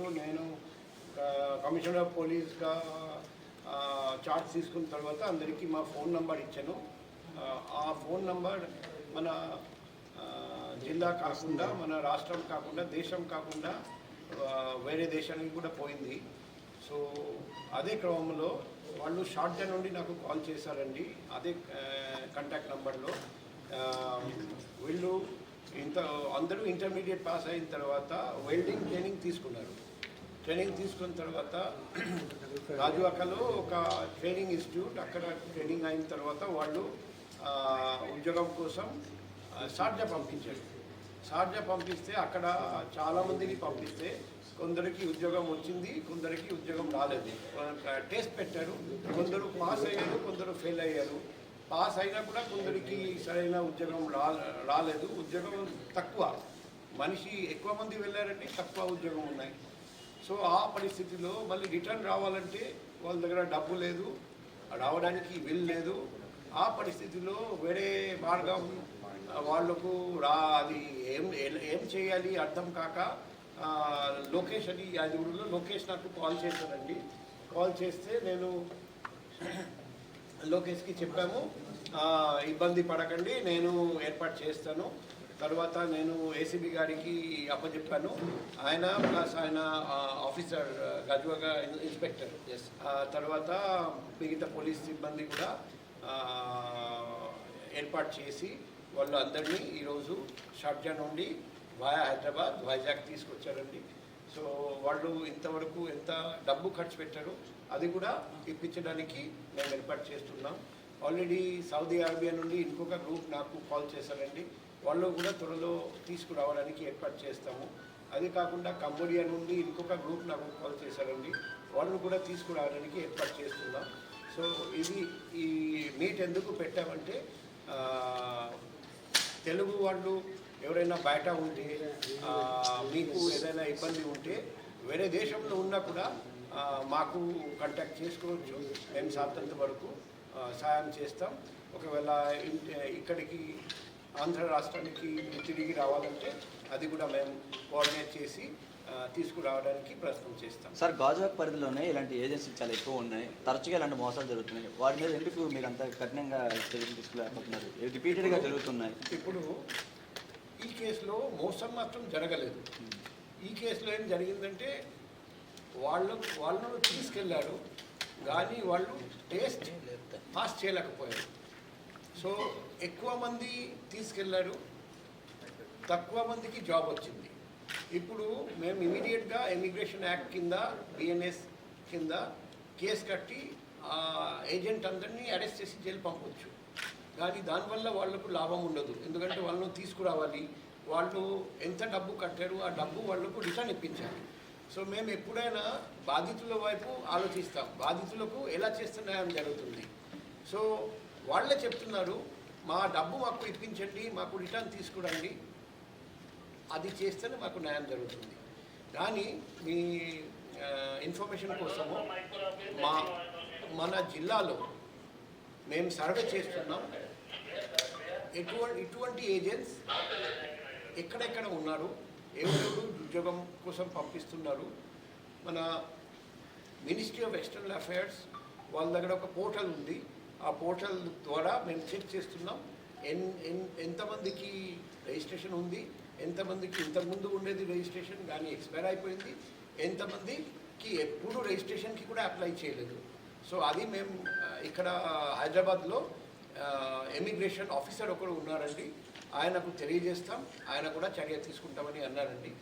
నేను commissioner of పోలీస్గా charge తీసుకున్న తర్వాత అందరికీ మా ఫోన్ నంబర్ ఇచ్చాను. ఆ, ఫోన్ నంబర్ మన జిల్లా కాకుండా మన రాష్ట్రం కాకుండా దేశం కాకుండా వేరే దేశానికి కూడా పోయింది. సో అదే క్రమంలో వాళ్ళు షార్ట్గా నుండి నాకు కాల్ చేశారండి. అదే కాంటాక్ట్ నంబర్లో. వీళ్ళు ఇంత అందరూ ఇంటర్మీడియట్ పాస్ అయిన తర్వాత వెల్డింగ్ ట్రైనింగ్ తీసుకున్నారు. ట్రైనింగ్ తీసుకున్న తర్వాత రాజువాకలో ఒక ట్రైనింగ్ ఇన్స్టిట్యూట్ అక్కడ ట్రైనింగ్ అయిన తర్వాత వాళ్ళు ఉద్యోగం కోసం షార్జా పంపించారు. షార్జా పంపిస్తే అక్కడ చాలామందిని పంపిస్తే కొందరికి ఉద్యోగం వచ్చింది కొందరికి ఉద్యోగం రాలేదు. టెస్ట్ పెట్టారు. కొందరు పాస్ అయ్యారు కొందరు ఫెయిల్ అయ్యారు. పాస్ అయినా కూడా కొందరికి సరైన ఉద్యోగం రాలేదు. ఉద్యోగం తక్కువ. మనిషి ఎక్కువ మంది వెళ్ళారంటే తక్కువ ఉద్యోగం ఉన్నాయి. సో ఆ పరిస్థితిలో మళ్ళీ రిటర్న్ రావాలంటే వాళ్ళ దగ్గర డబ్బు లేదు. రావడానికి వీలు లేదు. ఆ పరిస్థితిలో వేరే మార్గం వాళ్ళకు వాళ్ళకు రా అది ఏం ఏం చేయాలి అర్థం కాక లోకేష్ అని యాదగిరిలో లోకేష్ నాకు కాల్ చేశానండి కాల్ చేస్తే నేను లోకేష్కి చెప్పాము. ఇబ్బంది పడకండి నేను ఏర్పాటు చేస్తాను. తర్వాత నేను ఏసీబీ గారికి అప్పచెప్పాను. ఆయన ప్లస్ ఆయన ఆఫీసర్ గజ్వగా ఇన్స్పెక్టర్. ఎస్ తర్వాత మిగతా పోలీస్ సిబ్బంది కూడా ఏర్పాటు చేసి వాళ్ళు అందరినీ ఈరోజు షార్జా నుండి వాయా హైదరాబాద్ వైజాగ్ తీసుకొచ్చారండి. సో వాళ్ళు ఇంతవరకు ఎంత డబ్బు ఖర్చు పెట్టారో అది కూడా ఇప్పించడానికి మేము ఏర్పాటు చేస్తున్నాం. ఆల్రెడీ సౌదీ అరేబియా నుండి ఇంకొక గ్రూప్ నాకు కాల్ చేశారండి. వాళ్ళు కూడా త్వరలో తీసుకురావడానికి ఏర్పాటు చేస్తాము. అది కాకుండా కంబోడియా నుండి ఇంకొక గ్రూప్ నాకు కాల్ చేశారండి. వాళ్ళు కూడా తీసుకురావడానికి ఏర్పాటు చేస్తున్నాం. సో ఇది ఈ మీట్ ఎందుకు పెట్టామంటే తెలుగు వాళ్ళు ఎవరైనా బయట ఉంటే మీకు ఏదైనా ఇబ్బంది ఉంటే వేరే దేశంలో ఉన్నా కూడా మాకు కాంటాక్ట్ చేసుకోవచ్చు. మేము సాధ్యంత వరకు సాయం చేస్తాం. ఒకవేళ ఇక్కడికి ఆంధ్ర రాష్ట్రానికి తిరిగి రావాలంటే అది కూడా మేము కోఆర్డినేట్ చేసి తీసుకురావడానికి ప్రయత్నం చేస్తాం. సార్ గాజువాక్ పరిధిలోనే ఇలాంటి ఏజెన్సీలు చాలా ఎక్కువ ఉన్నాయి. తరచుగా ఇలాంటి మోసాలు జరుగుతున్నాయి. వాటి మీద ఎందుకు మీరు అంత కఠినంగా చర్యలు తీసుకులేకపోతున్నారు రిపీటెడ్గా జరుగుతున్నాయి. ఇప్పుడు ఈ కేసులో మోసం మాత్రం జరగలేదు. ఈ కేసులో ఏం జరిగిందంటే వాళ్ళు వాళ్ళను తీసుకెళ్ళారు కానీ వాళ్ళు టేస్ట్ పాస్ చేయలేకపోయారు. సో ఎక్కువ మంది తీసుకెళ్ళారు. తక్కువ మందికి జాబ్ వచ్చింది. ఇప్పుడు మేము ఇమీడియట్గా ఇమిగ్రేషన్ యాక్ట్ కింద బిఎన్ఎస్ కింద కేసు కట్టి ఆ ఏజెంట్ అందరినీ అరెస్ట్ చేసి జైలు పంపవచ్చు కానీ దానివల్ల వాళ్ళకు లాభం ఉండదు. ఎందుకంటే వాళ్ళను తీసుకురావాలి. వాళ్ళు ఎంత డబ్బు కట్టారు ఆ డబ్బు వాళ్ళకు రిటర్న్ ఇప్పించాలి. సో మేము ఎప్పుడైనా బాధితుల వైపు ఆలోచిస్తాం. బాధితులకు ఎలా చేస్తే న్యాయం జరుగుతుంది. సో వాళ్ళే చెప్తున్నారు మా డబ్బు మాకు ఇప్పించండి మాకు రిటర్న్ తీసుకురండి. అది చేస్తేనే మాకు న్యాయం జరుగుతుంది. కానీ మీ ఇన్ఫర్మేషన్ కోసము మా మన జిల్లాలో మేము సర్వే చేస్తున్నాం. ఎటువంటి ఇటువంటి ఏజెంట్స్ ఎక్కడెక్కడ ఉన్నారు ఎవరెవరు ఉద్యోగం కోసం పంపిస్తున్నారు. మన మినిస్ట్రీ ఆఫ్ ఎక్స్టర్నల్ అఫైర్స్ వాళ్ళ దగ్గర ఒక పోర్టల్ ఉంది. ఆ పోర్టల్ ద్వారా మేము చెక్ చేస్తున్నాం. ఎన్ ఎన్ ఎంతమందికి రిజిస్ట్రేషన్ ఉంది ఎంతమందికి ఇంతకుముందు ఉండేది రిజిస్ట్రేషన్ కానీ ఎక్స్పైర్ అయిపోయింది ఎంతమందికి ఎప్పుడు రిజిస్ట్రేషన్కి కూడా అప్లై చేయలేదు. సో అది మేము ఇక్కడ హైదరాబాద్లో ఎమిగ్రేషన్ ఆఫీసర్ ఒకరు ఉన్నారండి. ఆయనకు తెలియజేస్తాం ఆయన కూడా చర్య తీసుకుంటామని అన్నారండి.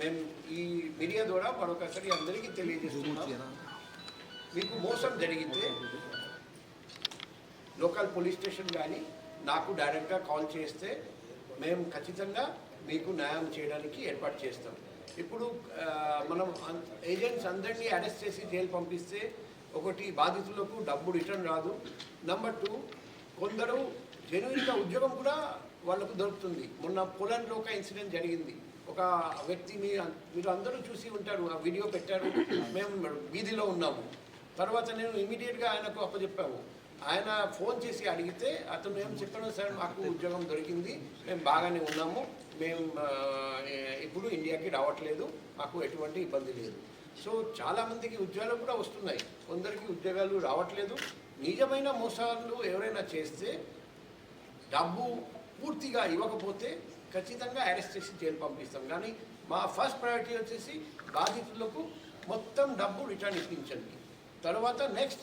మేము ఈ మీడియా ద్వారా మరొకసారి అందరికీ తెలియజేస్తున్నాం. మీకు మోసం జరిగితే లోకల్ పోలీస్ స్టేషన్ కానీ నాకు డైరెక్ట్గా కాల్ చేస్తే మేము ఖచ్చితంగా మీకు న్యాయం చేయడానికి ఏర్పాటు చేస్తాం. ఇప్పుడు మనం ఏజెంట్స్ అందరినీ అరెస్ట్ చేసి జైలు పంపిస్తే ఒకటి బాధితులకు డబ్బు రిటర్న్ రాదు. నెంబర్ టూ కొందరు జెన్యున్గా ఉద్యోగం కూడా వాళ్ళకు దొరుకుతుంది. మొన్న పోలాండ్లో ఒక ఇన్సిడెంట్ జరిగింది. ఒక వ్యక్తి మీరు అందరూ చూసి ఉంటారు ఆ వీడియో పెట్టారు. మేము వీధిలో ఉన్నాము. తర్వాత నేను ఇమీడియట్గా ఆయనకు అప్పచెప్పాము ఆయన ఫోన్ చేసి అడిగితే అతను ఏం చెప్పాను సార్ మాకు ఉద్యోగం దొరికింది. మేము బాగానే ఉన్నాము. మేము ఇప్పుడు ఇండియాకి రావట్లేదు. మాకు ఎటువంటి ఇబ్బంది లేదు. సో చాలామందికి ఉద్యోగాలు కూడా వస్తున్నాయి. కొందరికి ఉద్యోగాలు రావట్లేదు. నిజమైన మోసాలు ఎవరైనా చేస్తే డబ్బు పూర్తిగా ఇవ్వకపోతే ఖచ్చితంగా అరెస్ట్ చేసి జైలు పంపిస్తాం. కానీ మా ఫస్ట్ ప్రయారిటీ వచ్చేసి బాధితులకు మొత్తం డబ్బు రిటర్న్ ఇప్పించండి. తర్వాత నెక్స్ట్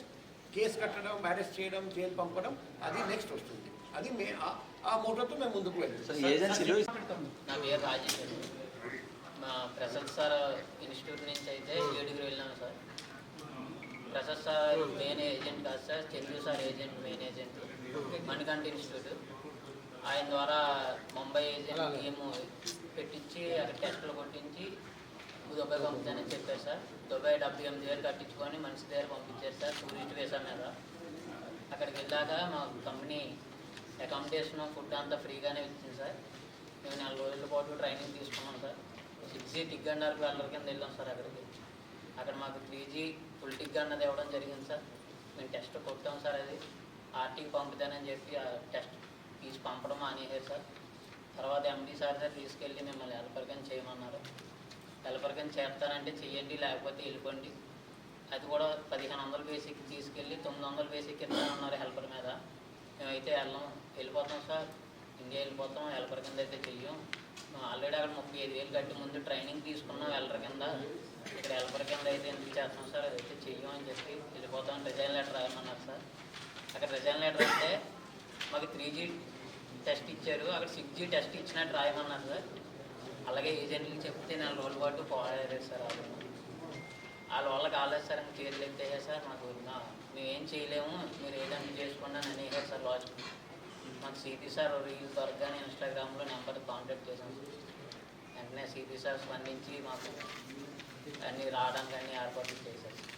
కేసు కట్టడం అరెస్ట్ చేయడం జైలు పంపడం అది నెక్స్ట్ వస్తుంది. అది మే ఆ- మోటోతో మేము ముందుకు వెళ్తాం. సార్ ఏజెన్సీలు నా పేరు రాజేష్ మా ప్రసాద్ సార్ ఇన్స్టిట్యూట్ నుంచి అయితే ఏడుగురు వెళ్ళాను sir. Prasad sir main agent కాదు sir Chandu sir agent main agent Manikanta institute. ఆయన ద్వారా ముంబై ఏజెంట్ టీమ్ పెట్టించి అక్కడ టెస్టులు కొట్టించి దుబాయ్ పంపుతానని చెప్పారు సార్. దుబాయ్ డెబ్బై ఎనిమిది వేలు కట్టించుకొని మనిషి దగ్గర పంపించారు సార్. టూరిస్ట్ వేసా మీద అక్కడికి వెళ్ళాక మా కంపెనీ అకామిడేషన్ ఫుడ్ అంతా ఫ్రీగానే ఇచ్చింది సార్. మేము నెల రోజుల పాటు ట్రైనింగ్ తీసుకున్నాం సార్. సిక్స్ జీ టిక్ గండార్కి అల్లరి కింద వెళ్ళాం సార్ అక్కడికి. అక్కడ మాకు త్రీ జీ ఫుల్ టిక్ అన్నది ఇవ్వడం జరిగింది సార్. మేము టెస్ట్ కొట్టాం సార్ అది. ఆర్టీకి పంపుతానని చెప్పి ఆ టెస్ట్ పంపడం మానేసారు సార్. తర్వాత ఎండి సార్ దగ్గర తీసుకెళ్ళి మిమ్మల్ని హెల్పర్గా చేయమన్నారు. హెల్పర్గా చేస్తానంటే చెయ్యండి లేకపోతే వెళ్ళిపోండి. అది కూడా పదిహేను వందల బేసిక్ తీసుకెళ్ళి తొమ్మిది వందల బేసిక్ ఉన్నారు హెల్పర్ మీద. మేమైతే వెళ్ళాం వెళ్ళిపోతాం సార్. ఇండియా వెళ్ళిపోతాం హెల్పర్ కింద అయితే చెయ్యం. మేము ఆల్రెడీ అక్కడ ముప్పై ఐదు వేలు కట్టి ముందు ట్రైనింగ్ తీసుకున్నాం హెల్పర్ కింద ఇక్కడ హెల్పర్ కింద అయితే ఎందుకు చేస్తాం సార్ అదైతే చెయ్యం అని చెప్పి వెళ్ళిపోతాం రిజైన్ లెటర్ రాయమన్నారు సార్. అక్కడ రిజైన్ లెటర్ అంటే మాకు త్రీ జీ టెస్ట్ ఇచ్చారు. అక్కడ సిక్స్ జీ టెస్ట్ ఇచ్చినట్టు రాయమన్నారు సార్. అలాగే ఏజెంట్లు చెప్తే నెల రోజుల పాటు పోలేదు సార్ వాళ్ళు. వాళ్ళ వల్ల కాలేదు సార్ ఇంక చేతులు ఎత్తేసారు సార్. మాకు మేమేం చేయలేము. మీరు ఏదైనా చేసుకోండి అని అనేసారు సార్ లాస్ట్ మాకు సిపి సార్ రీల్ దొరకగానే ఇన్స్టాగ్రామ్లో నెంబర్ కాంటాక్ట్ చేశాం సార్. వెంటనే సిపి సార్ స్పందించి మాకు అన్నీ రావడానికి అన్ని ఏర్పాట్లు చేశారు